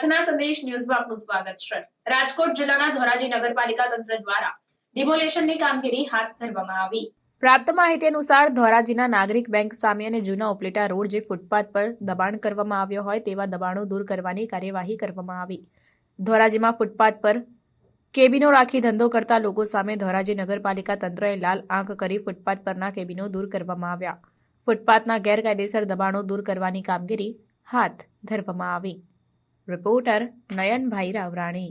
પ્રાર્થના સંદેશ ન્યૂઝમાં આપનું સ્વાગત છે. રાજકોટ જિલ્લાના ધોરાજી નગરપાલિકા તંત્ર દ્વારા ડિમોલેશનની કામગીરી હાથ ધરવામાં આવી. પ્રાપ્ત માહિતી અનુસાર ધોરાજીના નાગરિક બેંક સામે અને જૂના ઉપલેટા રોડ જે ફૂટપાથ પર દબાણ કરવામાં આવ્યો હોય તેવા દબાણો દૂર કરવાની કાર્યવાહી કરવામાં આવી. ધોરાજીમાં ફૂટપાથ પર કેબિનો રાખી ધંધો કરતા લોકો સામે ધોરાજી નગરપાલિકા તંત્રએ લાલ આંખ કરી ફૂટપાથ પરના કેબિનો દૂર કરવામાં આવ્યા. ફૂટપાથના ગેરકાયદેસર દબાણો દૂર કરવાની કામગીરી હાથ ધરવામાં આવી. रिपोर्टर नयन भाई रावराणी